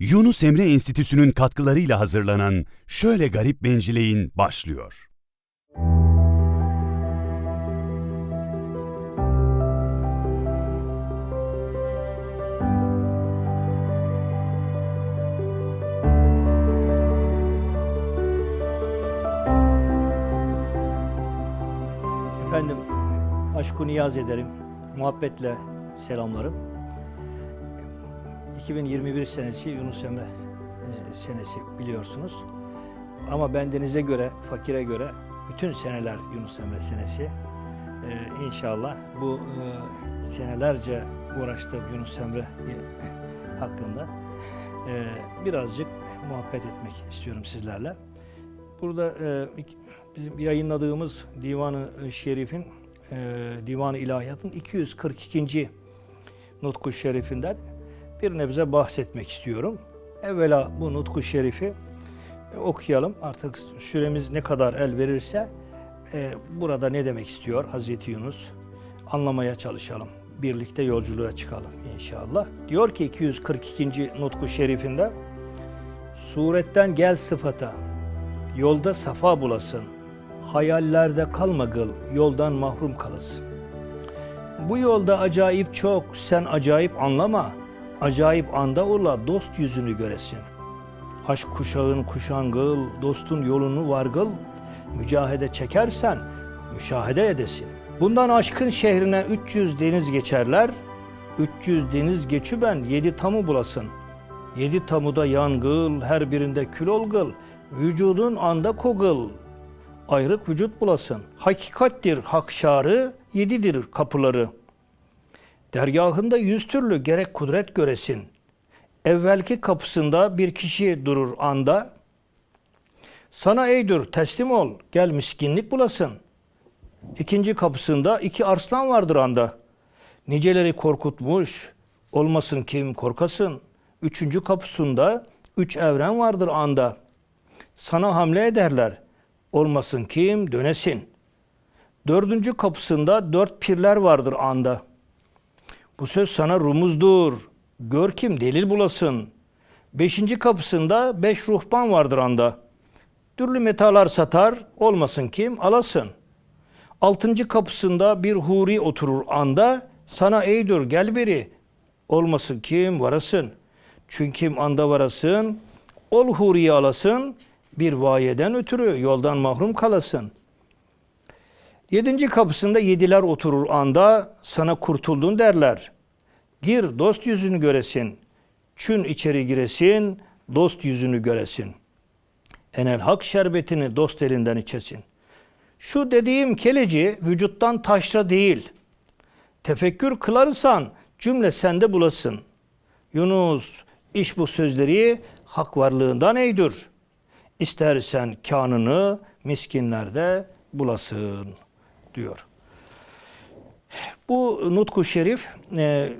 Yunus Emre Enstitüsü'nün katkılarıyla hazırlanan Şöyle Garip Bencileyin başlıyor. Efendim, aşkı niyaz ederim. Muhabbetle selamlarım. 2021 senesi Yunus Emre e, senesi biliyorsunuz. Ama bendenize göre, fakire göre bütün seneler Yunus Emre senesi. Ee, inşallah bu e, senelerce uğraştığım Yunus Emre hakkında e, birazcık muhabbet etmek istiyorum sizlerle. Burada e, bizim yayınladığımız Divan-ı Şerif'in, e, Divan-ı İlahiyat'ın 242. Nutku Şerifinden bir nebze bahsetmek istiyorum. Evvela bu Nutku Şerif'i e, okuyalım. Artık süremiz ne kadar el verirse e, burada ne demek istiyor Hazreti Yunus anlamaya çalışalım. Birlikte yolculuğa çıkalım inşallah. Diyor ki 242. Nutku Şerifinde Suretten gel sıfata, yolda safa bulasın. Hayallerde kalma gıl, yoldan mahrum kalasın. Bu yolda acayip çok, sen acayip anlama. Acayip anda ola, dost yüzünü göresin. Aşk kuşağın kuşangıl, dostun yolunu vargıl. Mücahede çekersen, müşahede edesin. Bundan aşkın şehrine 300 deniz geçerler. 300 deniz geçü ben yedi tamı bulasın. Yedi tamuda yangıl, her birinde kül olgıl, vücudun anda kogıl. Ayrık vücut bulasın. Hakikattir hak şarı, yedidir kapıları. Dergahında yüz türlü gerek kudret göresin. Evvelki kapısında bir kişi durur anda. Sana eydir teslim ol, gel miskinlik bulasın. İkinci kapısında iki arslan vardır anda. Niceleri korkutmuş, olmasın kim korkasın. Üçüncü kapısında üç evren vardır anda. Sana hamle ederler, olmasın kim dönesin. Dördüncü kapısında dört pirler vardır anda. Bu söz sana rumuzdur, gör kim delil bulasın. Beşinci kapısında beş ruhban vardır anda. Türlü metalar satar, olmasın kim alasın. Altıncı kapısında bir huri oturur anda, sana eydir gel beri, olmasın kim varasın. Çünkü anda varasın, ol huriyi alasın, bir vayeden ötürü yoldan mahrum kalasın. Yedinci kapısında yediler oturur anda, sana kurtuldun derler. Gir dost yüzünü göresin, çün içeri giresin, dost yüzünü göresin. Enel hak şerbetini dost elinden içesin. Şu dediğim keleci vücuttan taşra değil. Tefekkür kılarsan cümle sende bulasın. Yunus iş bu sözleri hak varlığından eydir. İstersen kanını miskinlerde bulasın diyor. Bu Nutku Şerif e,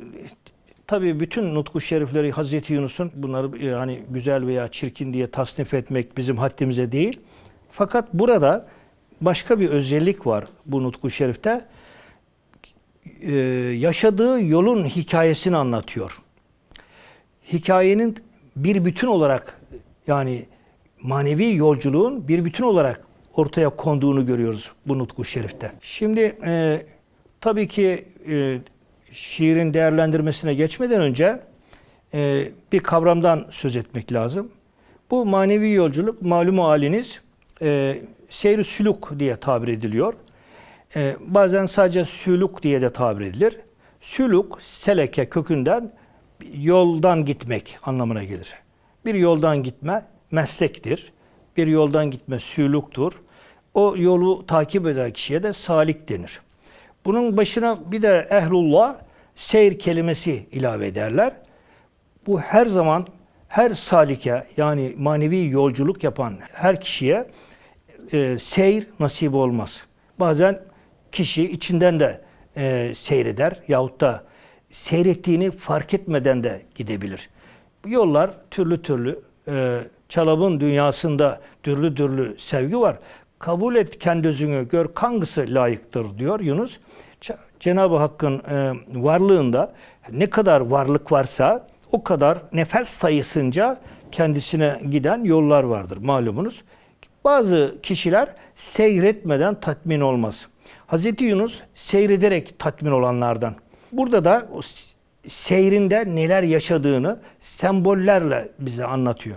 tabii bütün Nutku Şerifleri Hazreti Yunus'un bunları e, hani güzel veya çirkin diye tasnif etmek bizim haddimize değil. Fakat burada başka bir özellik var bu Nutku Şerif'te. E, yaşadığı yolun hikayesini anlatıyor. Hikayenin bir bütün olarak yani manevi yolculuğun bir bütün olarak ortaya konduğunu görüyoruz bu Nutku Şerif'te. Şimdi e, tabii ki e, şiirin değerlendirmesine geçmeden önce e, bir kavramdan söz etmek lazım. Bu manevi yolculuk malumu haliniz e, seyr sülük diye tabir ediliyor. E, bazen sadece sülük diye de tabir edilir. Sülük, seleke kökünden yoldan gitmek anlamına gelir. Bir yoldan gitme meslektir. Bir yoldan gitme sülüktur. O yolu takip eden kişiye de salik denir. Bunun başına bir de ehlullah seyir kelimesi ilave ederler. Bu her zaman her salike yani manevi yolculuk yapan her kişiye e, seyir nasip olmaz. Bazen kişi içinden de e, seyreder yahut da seyrettiğini fark etmeden de gidebilir. Yollar türlü türlü e, çalabın dünyasında türlü türlü sevgi var. Kabul et kendi özünü gör hangisi layıktır diyor Yunus. Cenab-ı Hakk'ın e, varlığında ne kadar varlık varsa o kadar nefes sayısınca kendisine giden yollar vardır malumunuz. Bazı kişiler seyretmeden tatmin olmaz. Hazreti Yunus seyrederek tatmin olanlardan. Burada da seyrinde neler yaşadığını sembollerle bize anlatıyor.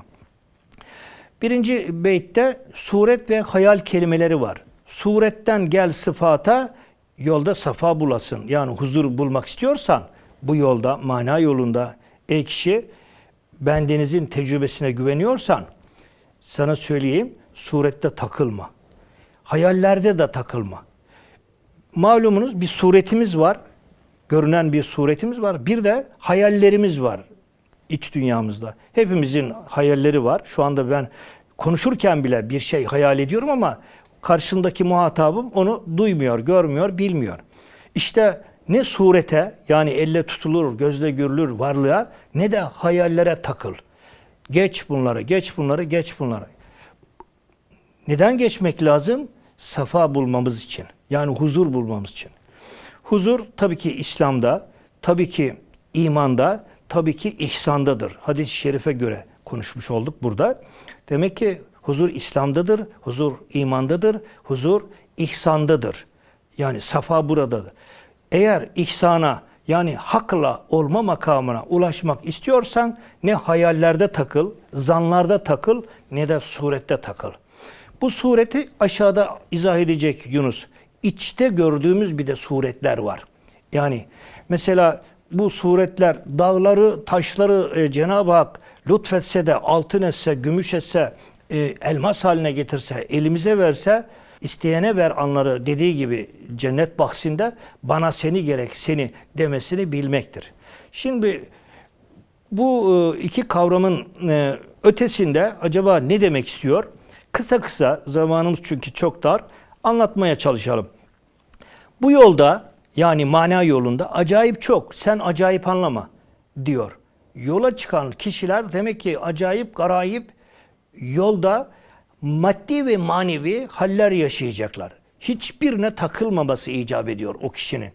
Birinci beytte suret ve hayal kelimeleri var. Suretten gel sıfata, yolda safa bulasın. Yani huzur bulmak istiyorsan bu yolda, mana yolunda ey kişi bendenizin tecrübesine güveniyorsan sana söyleyeyim surette takılma. Hayallerde de takılma. Malumunuz bir suretimiz var. Görünen bir suretimiz var. Bir de hayallerimiz var iç dünyamızda. Hepimizin hayalleri var. Şu anda ben konuşurken bile bir şey hayal ediyorum ama karşımdaki muhatabım onu duymuyor, görmüyor, bilmiyor. İşte ne surete yani elle tutulur, gözle görülür varlığa ne de hayallere takıl. Geç bunları, geç bunları, geç bunları. Neden geçmek lazım? Safa bulmamız için. Yani huzur bulmamız için. Huzur tabii ki İslam'da, tabii ki imanda, tabii ki ihsandadır. Hadis-i şerife göre konuşmuş olduk burada. Demek ki huzur İslam'dadır, huzur imandadır, huzur ihsandadır. Yani safa buradadır. Eğer ihsana yani hakla olma makamına ulaşmak istiyorsan ne hayallerde takıl, zanlarda takıl ne de surette takıl. Bu sureti aşağıda izah edecek Yunus. İçte gördüğümüz bir de suretler var. Yani mesela bu suretler dağları, taşları e, Cenab-ı Hak lütfetse de altın etse, gümüş etse, e, elmas haline getirse, elimize verse, isteyene ver anları dediği gibi cennet bahsinde bana seni gerek seni demesini bilmektir. Şimdi bu e, iki kavramın e, ötesinde acaba ne demek istiyor? Kısa kısa zamanımız çünkü çok dar anlatmaya çalışalım. Bu yolda yani mana yolunda acayip çok. Sen acayip anlama diyor. Yola çıkan kişiler demek ki acayip garayip yolda maddi ve manevi haller yaşayacaklar. Hiçbirine takılmaması icap ediyor o kişinin.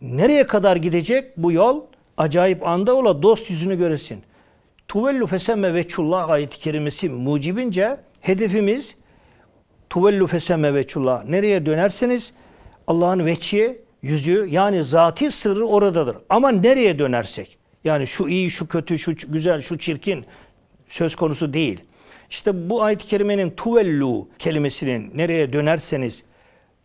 Nereye kadar gidecek bu yol? Acayip anda ola dost yüzünü göresin. Tuvellu fesemme veçullah ayet-i kerimesi mucibince hedefimiz tuvellu fesemme veçullah. Nereye dönerseniz Allah'ın veçi, yüzü yani zati sırrı oradadır. Ama nereye dönersek yani şu iyi, şu kötü, şu güzel, şu çirkin söz konusu değil. İşte bu ayet-i kerimenin tuvellu kelimesinin nereye dönerseniz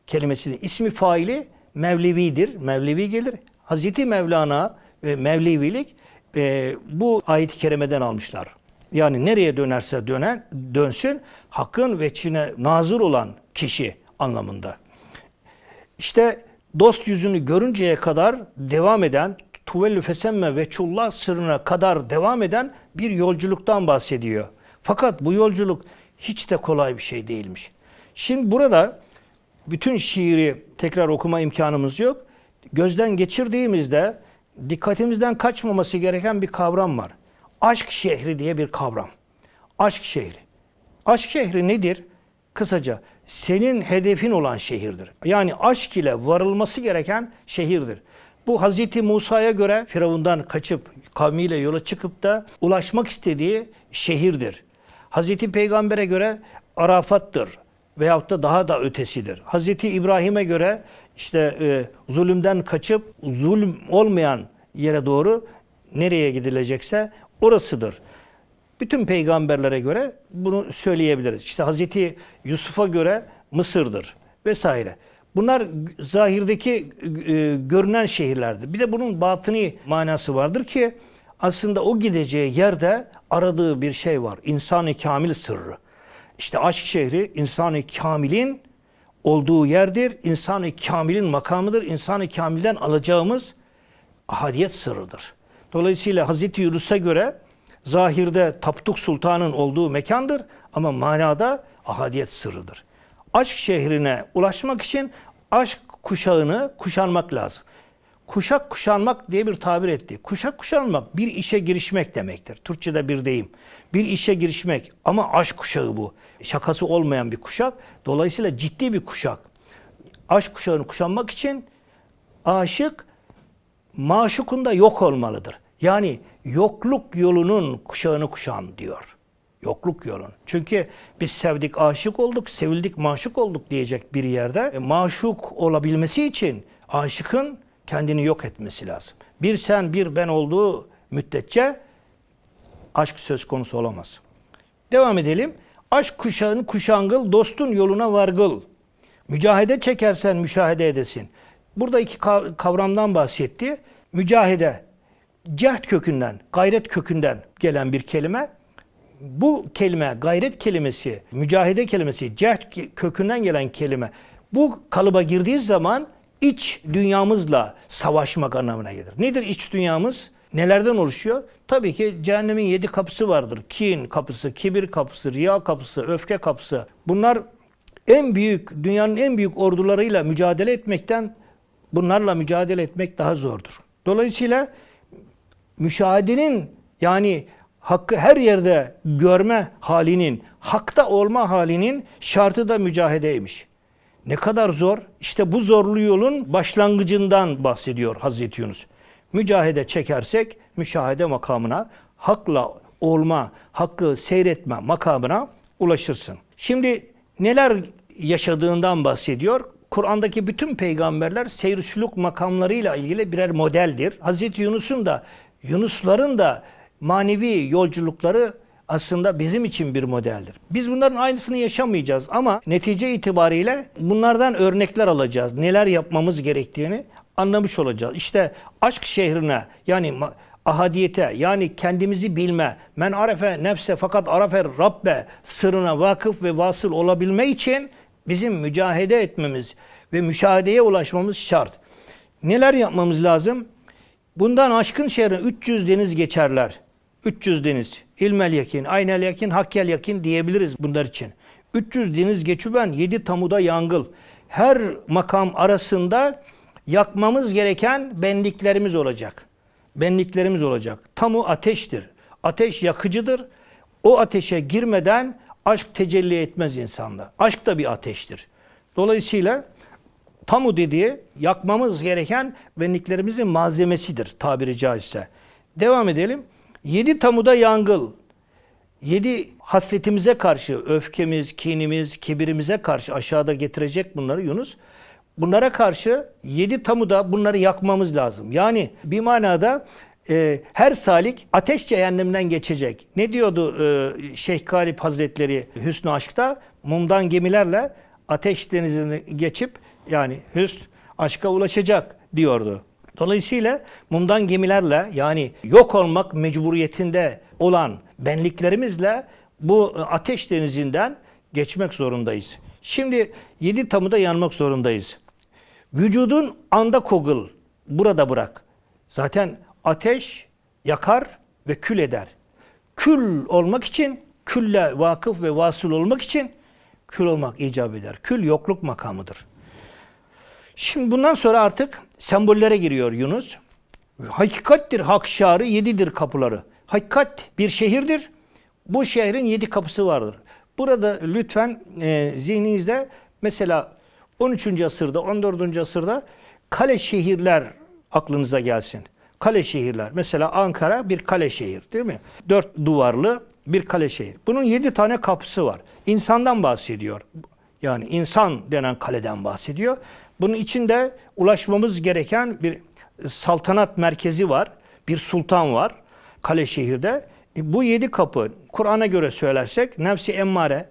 kelimesinin ismi faili Mevlevidir. Mevlevi gelir. Hazreti Mevlana ve Mevlevilik e, bu ayet-i kerimeden almışlar. Yani nereye dönerse dönen, dönsün hakkın veçine nazır olan kişi anlamında. İşte dost yüzünü görünceye kadar devam eden tuvellü fesemme ve çullah sırrına kadar devam eden bir yolculuktan bahsediyor. Fakat bu yolculuk hiç de kolay bir şey değilmiş. Şimdi burada bütün şiiri tekrar okuma imkanımız yok. Gözden geçirdiğimizde dikkatimizden kaçmaması gereken bir kavram var. Aşk şehri diye bir kavram. Aşk şehri. Aşk şehri nedir? Kısaca senin hedefin olan şehirdir. Yani aşk ile varılması gereken şehirdir. Bu Hazreti Musa'ya göre Firavundan kaçıp kavmiyle yola çıkıp da ulaşmak istediği şehirdir. Hazreti Peygamber'e göre Arafat'tır veyahut da daha da ötesidir. Hazreti İbrahim'e göre işte e, zulümden kaçıp zulüm olmayan yere doğru nereye gidilecekse orasıdır. Bütün peygamberlere göre bunu söyleyebiliriz. İşte Hazreti Yusuf'a göre Mısır'dır vesaire. Bunlar zahirdeki e, görünen şehirlerdir. Bir de bunun batıni manası vardır ki aslında o gideceği yerde aradığı bir şey var. İnsan-ı kamil sırrı. İşte aşk şehri insan-ı kamilin olduğu yerdir. İnsan-ı kamilin makamıdır. İnsan-ı kamilden alacağımız ahadiyet sırrıdır. Dolayısıyla Hazreti Yunus'a göre zahirde Tapduk Sultan'ın olduğu mekandır ama manada ahadiyet sırrıdır. Aşk şehrine ulaşmak için aşk kuşağını kuşanmak lazım. Kuşak kuşanmak diye bir tabir etti. Kuşak kuşanmak bir işe girişmek demektir. Türkçe'de bir deyim. Bir işe girişmek ama aşk kuşağı bu. Şakası olmayan bir kuşak. Dolayısıyla ciddi bir kuşak. Aşk kuşağını kuşanmak için aşık maşukunda yok olmalıdır. Yani yokluk yolunun kuşağını kuşan diyor. Yokluk yolun. Çünkü biz sevdik, aşık olduk, sevildik, maşuk olduk diyecek bir yerde. E, maşuk olabilmesi için aşıkın kendini yok etmesi lazım. Bir sen bir ben olduğu müddetçe aşk söz konusu olamaz. Devam edelim. Aşk kuşağın kuşangıl, dostun yoluna vargıl. Mücahede çekersen müşahede edesin. Burada iki kav- kavramdan bahsetti. Mücahede, cehd kökünden, gayret kökünden gelen bir kelime. Bu kelime, gayret kelimesi, mücahede kelimesi, cehd kökünden gelen kelime. Bu kalıba girdiği zaman iç dünyamızla savaşmak anlamına gelir. Nedir iç dünyamız? Nelerden oluşuyor? Tabii ki cehennemin yedi kapısı vardır. Kin kapısı, kibir kapısı, riya kapısı, öfke kapısı. Bunlar en büyük, dünyanın en büyük ordularıyla mücadele etmekten bunlarla mücadele etmek daha zordur. Dolayısıyla müşahedenin yani hakkı her yerde görme halinin, hakta olma halinin şartı da mücahedeymiş. Ne kadar zor? İşte bu zorlu yolun başlangıcından bahsediyor Hazreti Yunus. Mücahede çekersek müşahede makamına, hakla olma, hakkı seyretme makamına ulaşırsın. Şimdi neler yaşadığından bahsediyor. Kur'an'daki bütün peygamberler seyr makamlarıyla ilgili birer modeldir. Hazreti Yunus'un da Yunusların da manevi yolculukları aslında bizim için bir modeldir. Biz bunların aynısını yaşamayacağız ama netice itibariyle bunlardan örnekler alacağız. Neler yapmamız gerektiğini anlamış olacağız. İşte aşk şehrine yani ahadiyete yani kendimizi bilme, men arefe nefse fakat arefe rabbe sırrına vakıf ve vasıl olabilme için bizim mücahede etmemiz ve müşahedeye ulaşmamız şart. Neler yapmamız lazım? Bundan aşkın şehre 300 deniz geçerler. 300 deniz. İlmel yakin, aynel yakin, hakkel yakin diyebiliriz bunlar için. 300 deniz geçüben 7 tamuda yangıl. Her makam arasında yakmamız gereken benliklerimiz olacak. Benliklerimiz olacak. Tamu ateştir. Ateş yakıcıdır. O ateşe girmeden aşk tecelli etmez insanda. Aşk da bir ateştir. Dolayısıyla tamu dediği yakmamız gereken benliklerimizin malzemesidir tabiri caizse. Devam edelim. Yedi tamuda yangıl. Yedi hasletimize karşı, öfkemiz, kinimiz, kibirimize karşı aşağıda getirecek bunları Yunus. Bunlara karşı yedi tamuda bunları yakmamız lazım. Yani bir manada e, her salik ateş cehennemden geçecek. Ne diyordu e, Şeyh Galip Hazretleri Hüsnü Aşk'ta? Mumdan gemilerle ateş denizini geçip yani hüsn aşka ulaşacak diyordu. Dolayısıyla mumdan gemilerle yani yok olmak mecburiyetinde olan benliklerimizle bu ateş denizinden geçmek zorundayız. Şimdi yedi tamuda yanmak zorundayız. Vücudun anda kogul, burada bırak. Zaten ateş yakar ve kül eder. Kül olmak için, külle vakıf ve vasıl olmak için kül olmak icap eder. Kül yokluk makamıdır. Şimdi bundan sonra artık sembollere giriyor Yunus. Hakikattir hak şarı yedidir kapıları. Hakikat bir şehirdir. Bu şehrin yedi kapısı vardır. Burada lütfen e, zihninizde mesela 13. asırda 14. asırda kale şehirler aklınıza gelsin. Kale şehirler. Mesela Ankara bir kale şehir değil mi? Dört duvarlı bir kale şehir. Bunun yedi tane kapısı var. İnsandan bahsediyor. Yani insan denen kaleden bahsediyor. Bunun içinde ulaşmamız gereken bir saltanat merkezi var. Bir sultan var kale şehirde. E, Bu yedi kapı Kur'an'a göre söylersek nefsi emmare,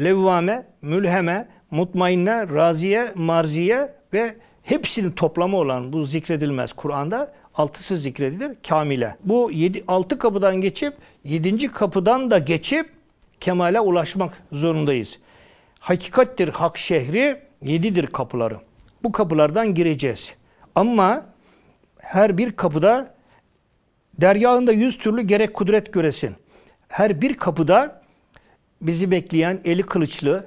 levvame, mülheme, mutmainne, raziye, marziye ve hepsinin toplamı olan bu zikredilmez Kur'an'da altısı zikredilir kamile. Bu yedi, altı kapıdan geçip yedinci kapıdan da geçip kemale ulaşmak zorundayız. Hakikattir hak şehri yedidir kapıları. Bu kapılardan gireceğiz. Ama her bir kapıda deryağında yüz türlü gerek kudret göresin. Her bir kapıda bizi bekleyen eli kılıçlı,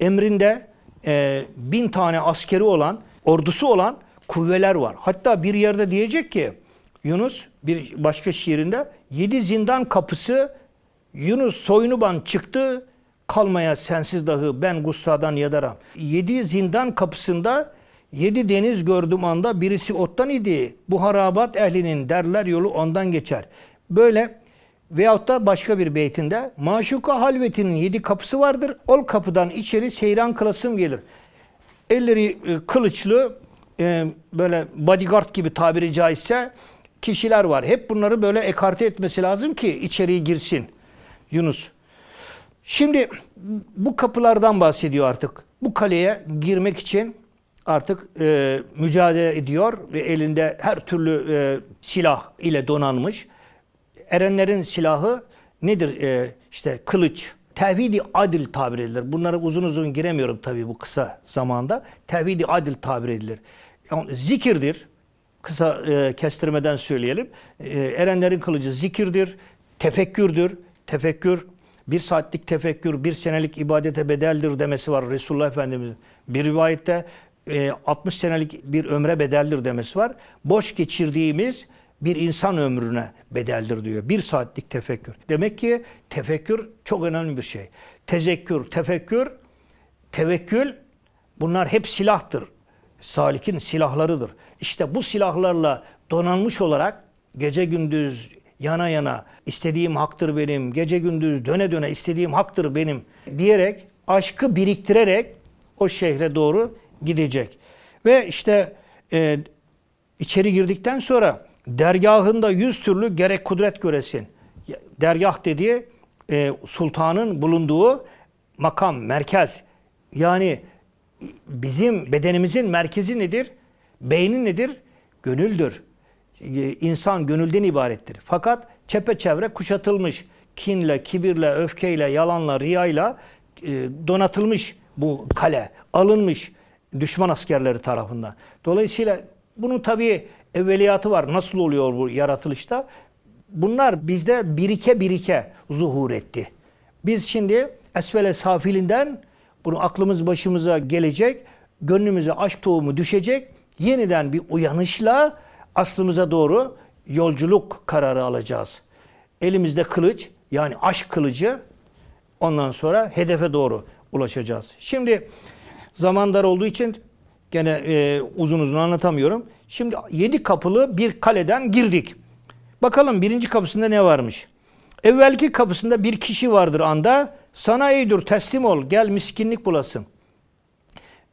emrinde e, bin tane askeri olan, ordusu olan kuvveler var. Hatta bir yerde diyecek ki Yunus bir başka şiirinde yedi zindan kapısı Yunus soynuban çıktı kalmaya sensiz dahi ben gussadan yadaram. Yedi zindan kapısında Yedi deniz gördüm anda birisi ottan idi. Bu harabat ehlinin derler yolu ondan geçer. Böyle veyahut da başka bir beytinde maşuka halvetinin yedi kapısı vardır. Ol kapıdan içeri seyran kılasım gelir. Elleri e, kılıçlı e, böyle bodyguard gibi tabiri caizse kişiler var. Hep bunları böyle ekarte etmesi lazım ki içeriye girsin Yunus. Şimdi bu kapılardan bahsediyor artık. Bu kaleye girmek için artık e, mücadele ediyor ve elinde her türlü e, silah ile donanmış. Erenlerin silahı nedir? E, işte kılıç, tevhidi adil tabir edilir. Bunlara uzun uzun giremiyorum tabii bu kısa zamanda. Tevhidi adil tabir edilir. Yani zikirdir. Kısa e, kestirmeden söyleyelim. E, erenlerin kılıcı zikirdir, tefekkürdür. Tefekkür bir saatlik tefekkür bir senelik ibadete bedeldir demesi var Resulullah Efendimiz. Bir rivayette e, 60 senelik bir ömre bedeldir demesi var. Boş geçirdiğimiz bir insan ömrüne bedeldir diyor. Bir saatlik tefekkür. Demek ki tefekkür çok önemli bir şey. Tezekkür, tefekkür, tevekkül bunlar hep silahtır. Salik'in silahlarıdır. İşte bu silahlarla donanmış olarak gece gündüz yana yana istediğim haktır benim, gece gündüz döne döne istediğim haktır benim diyerek aşkı biriktirerek o şehre doğru gidecek. Ve işte e, içeri girdikten sonra dergahında yüz türlü gerek kudret göresin. Dergah dediği e, sultanın bulunduğu makam, merkez. Yani bizim bedenimizin merkezi nedir? Beyni nedir? Gönüldür. E, İnsan gönülden ibarettir. Fakat çepeçevre kuşatılmış. Kinle, kibirle, öfkeyle, yalanla, riyayla e, donatılmış bu kale. Alınmış düşman askerleri tarafından. Dolayısıyla bunun tabii evveliyatı var. Nasıl oluyor bu yaratılışta? Bunlar bizde birike birike zuhur etti. Biz şimdi esvele safilinden bunu aklımız başımıza gelecek, gönlümüze aşk tohumu düşecek, yeniden bir uyanışla aslımıza doğru yolculuk kararı alacağız. Elimizde kılıç yani aşk kılıcı ondan sonra hedefe doğru ulaşacağız. Şimdi zaman dar olduğu için gene e, uzun uzun anlatamıyorum. Şimdi yedi kapılı bir kaleden girdik. Bakalım birinci kapısında ne varmış? Evvelki kapısında bir kişi vardır anda. Sana eydur teslim ol gel miskinlik bulasın.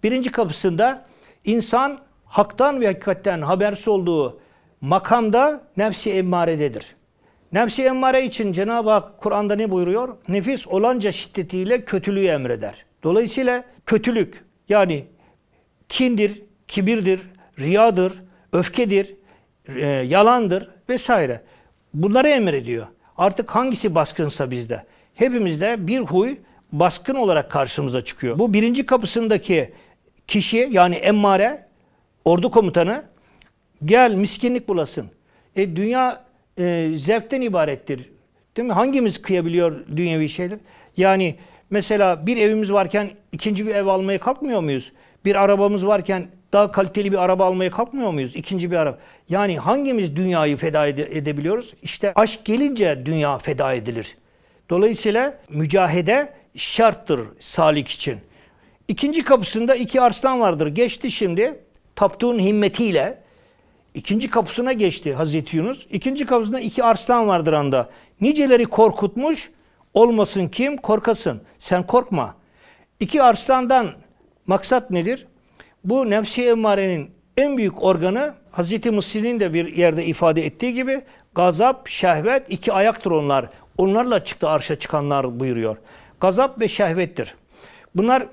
Birinci kapısında insan haktan ve hakikatten habersiz olduğu makamda nefsi emmarededir. Nefsi emmare için Cenab-ı Hak Kur'an'da ne buyuruyor? Nefis olanca şiddetiyle kötülüğü emreder. Dolayısıyla kötülük yani kindir, kibirdir, riyadır, öfkedir, e, yalandır vesaire. Bunları emrediyor. Artık hangisi baskınsa bizde. Hepimizde bir huy baskın olarak karşımıza çıkıyor. Bu birinci kapısındaki kişi yani emmare, ordu komutanı gel miskinlik bulasın. E, dünya e, zevkten ibarettir. Değil mi? Hangimiz kıyabiliyor dünyevi şeyler? Yani mesela bir evimiz varken ikinci bir ev almaya kalkmıyor muyuz? Bir arabamız varken daha kaliteli bir araba almaya kalkmıyor muyuz? İkinci bir araba. Yani hangimiz dünyayı feda ede- edebiliyoruz? İşte aşk gelince dünya feda edilir. Dolayısıyla mücahede şarttır salik için. İkinci kapısında iki arslan vardır. Geçti şimdi taptuğun himmetiyle. İkinci kapısına geçti Hazreti Yunus. İkinci kapısında iki arslan vardır anda. Niceleri korkutmuş, olmasın kim korkasın. Sen korkma. İki arslandan maksat nedir? Bu nefsi emmarenin en büyük organı Hazreti Mısri'nin de bir yerde ifade ettiği gibi gazap, şehvet iki ayaktır onlar. Onlarla çıktı arşa çıkanlar buyuruyor. Gazap ve şehvettir. Bunlar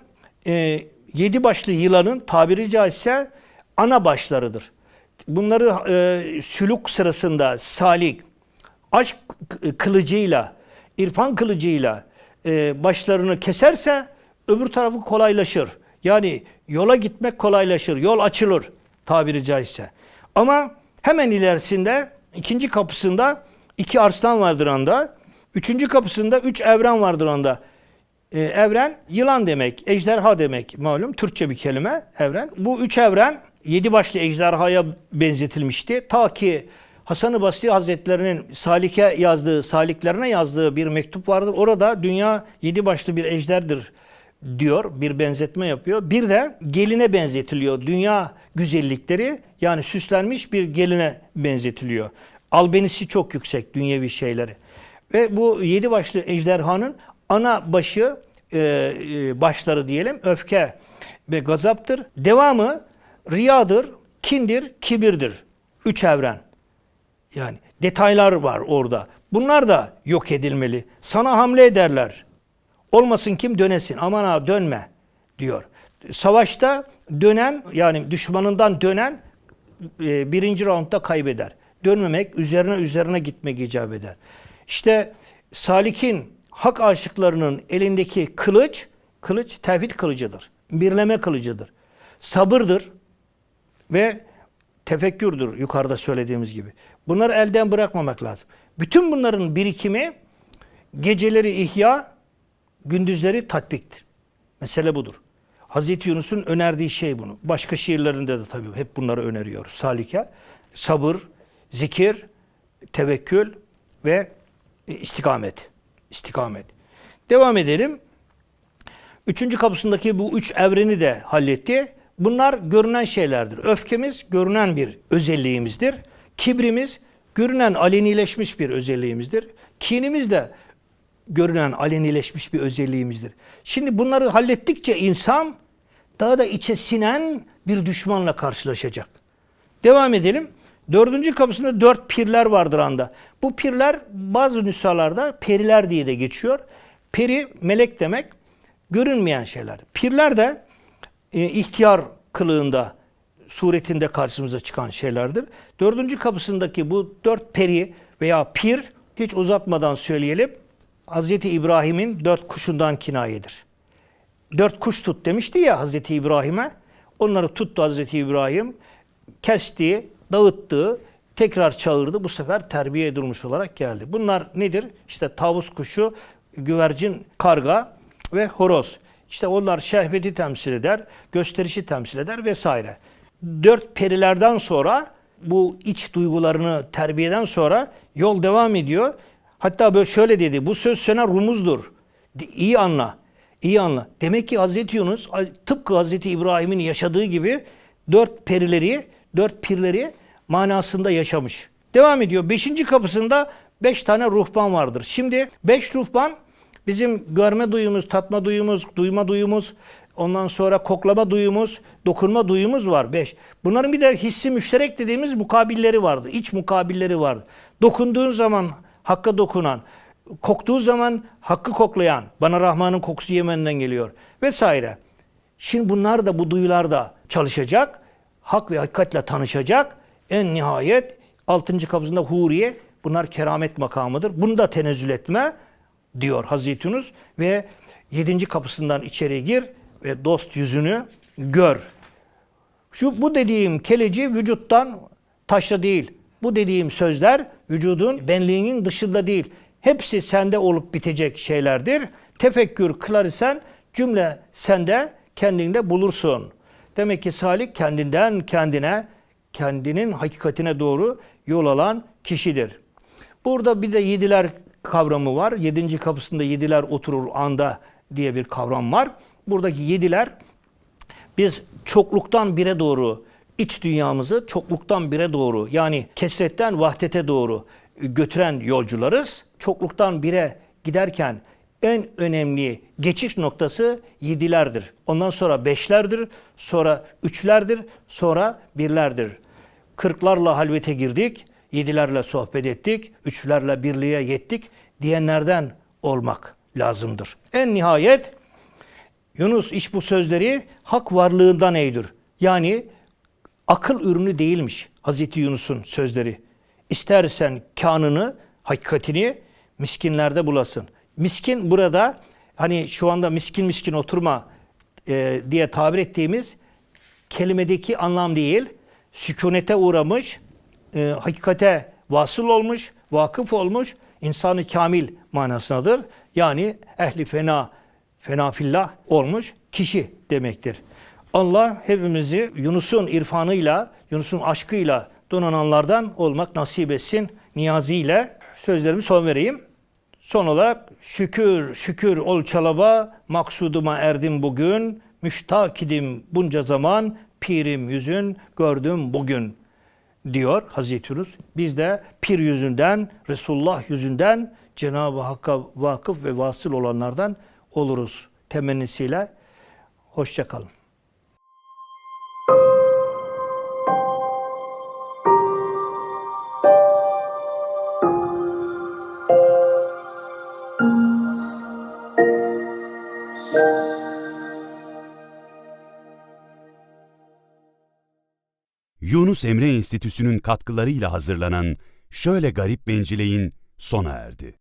e, yedi başlı yılanın tabiri caizse ana başlarıdır. Bunları e, sülük sırasında salik, aşk kılıcıyla, irfan kılıcıyla e, başlarını keserse öbür tarafı kolaylaşır. Yani yola gitmek kolaylaşır, yol açılır tabiri caizse. Ama hemen ilerisinde ikinci kapısında iki arslan vardır anda. Üçüncü kapısında üç evren vardır anda. Ee, evren yılan demek, ejderha demek malum Türkçe bir kelime evren. Bu üç evren yedi başlı ejderhaya benzetilmişti. Ta ki Hasan-ı Basri Hazretlerinin Salik'e yazdığı, Saliklerine yazdığı bir mektup vardır. Orada dünya yedi başlı bir ejderdir diyor. Bir benzetme yapıyor. Bir de geline benzetiliyor. Dünya güzellikleri yani süslenmiş bir geline benzetiliyor. Albenisi çok yüksek dünyevi şeyleri. Ve bu yedi başlı ejderhanın ana başı e, e, başları diyelim öfke ve gazaptır. Devamı riyadır, kindir, kibirdir. Üç evren. Yani detaylar var orada. Bunlar da yok edilmeli. Sana hamle ederler. Olmasın kim dönesin. Aman ha dönme diyor. Savaşta dönen yani düşmanından dönen e, birinci roundda kaybeder. Dönmemek üzerine üzerine gitmek icap eder. İşte salikin hak aşıklarının elindeki kılıç, kılıç tevhid kılıcıdır. Birleme kılıcıdır. Sabırdır ve tefekkürdür yukarıda söylediğimiz gibi. Bunları elden bırakmamak lazım. Bütün bunların birikimi geceleri ihya, gündüzleri tatbiktir. Mesele budur. Hazreti Yunus'un önerdiği şey bunu. Başka şiirlerinde de tabii hep bunları öneriyoruz. Salike, sabır, zikir, tevekkül ve istikamet. İstikamet. Devam edelim. Üçüncü kapısındaki bu üç evreni de halletti. Bunlar görünen şeylerdir. Öfkemiz görünen bir özelliğimizdir. Kibrimiz görünen alenileşmiş bir özelliğimizdir. Kinimiz de görünen alenileşmiş bir özelliğimizdir. Şimdi bunları hallettikçe insan daha da içe sinen bir düşmanla karşılaşacak. Devam edelim. Dördüncü kapısında dört pirler vardır anda. Bu pirler bazı nüshalarda periler diye de geçiyor. Peri melek demek görünmeyen şeyler. Pirler de e, ihtiyar kılığında suretinde karşımıza çıkan şeylerdir. Dördüncü kapısındaki bu dört peri veya pir hiç uzatmadan söyleyelim. Hazreti İbrahim'in dört kuşundan kinayedir. Dört kuş tut demişti ya Hazreti İbrahim'e. Onları tuttu Hazreti İbrahim. Kesti, dağıttı, tekrar çağırdı. Bu sefer terbiye edilmiş olarak geldi. Bunlar nedir? İşte tavus kuşu, güvercin, karga ve horoz. İşte onlar şehveti temsil eder, gösterişi temsil eder vesaire. Dört perilerden sonra bu iç duygularını terbiyeden sonra yol devam ediyor. Hatta böyle şöyle dedi. Bu söz sana rumuzdur. İyi anla. İyi anla. Demek ki Hazreti Yunus tıpkı Hazreti İbrahim'in yaşadığı gibi dört perileri, dört pirleri manasında yaşamış. Devam ediyor. Beşinci kapısında beş tane ruhban vardır. Şimdi beş ruhban bizim görme duyumuz, tatma duyumuz, duyma duyumuz, ondan sonra koklama duyumuz, dokunma duyumuz var. Beş. Bunların bir de hissi müşterek dediğimiz mukabilleri vardı. İç mukabilleri vardı. Dokunduğun zaman Hakka dokunan, koktuğu zaman hakkı koklayan, bana Rahman'ın kokusu Yemen'den geliyor vesaire. Şimdi bunlar da bu duyular da çalışacak, hak ve hakikatle tanışacak. En nihayet altıncı kapısında huriye, bunlar keramet makamıdır. Bunu da tenezzül etme diyor Hazreti Yunus ve yedinci kapısından içeri gir ve dost yüzünü gör. Şu bu dediğim keleci vücuttan taşla değil. Bu dediğim sözler vücudun benliğinin dışında değil. Hepsi sende olup bitecek şeylerdir. Tefekkür kılar isen cümle sende kendinde bulursun. Demek ki salik kendinden kendine, kendinin hakikatine doğru yol alan kişidir. Burada bir de yediler kavramı var. Yedinci kapısında yediler oturur anda diye bir kavram var. Buradaki yediler biz çokluktan bire doğru iç dünyamızı çokluktan bire doğru yani kesretten vahdete doğru götüren yolcularız. Çokluktan bire giderken en önemli geçiş noktası yedilerdir. Ondan sonra beşlerdir, sonra üçlerdir, sonra birlerdir. Kırklarla halvete girdik, yedilerle sohbet ettik, üçlerle birliğe yettik diyenlerden olmak lazımdır. En nihayet Yunus iş bu sözleri hak varlığından eğdir. Yani akıl ürünü değilmiş Hazreti Yunus'un sözleri. İstersen kanını, hakikatini miskinlerde bulasın. Miskin burada hani şu anda miskin miskin oturma e, diye tabir ettiğimiz kelimedeki anlam değil, sükunete uğramış, e, hakikate vasıl olmuş, vakıf olmuş, insanı kamil manasındadır. Yani ehli fena, fena fillah olmuş kişi demektir. Allah hepimizi Yunus'un irfanıyla, Yunus'un aşkıyla donananlardan olmak nasip etsin. Niyaziyle sözlerimi son vereyim. Son olarak şükür şükür ol çalaba maksuduma erdim bugün müştak idim bunca zaman pirim yüzün gördüm bugün diyor Hazreti Yunus. Biz de pir yüzünden Resulullah yüzünden Cenab-ı Hakk'a vakıf ve vasıl olanlardan oluruz temennisiyle. Hoşçakalın. Yunus Emre Enstitüsü'nün katkılarıyla hazırlanan Şöyle Garip Bencileyin sona erdi.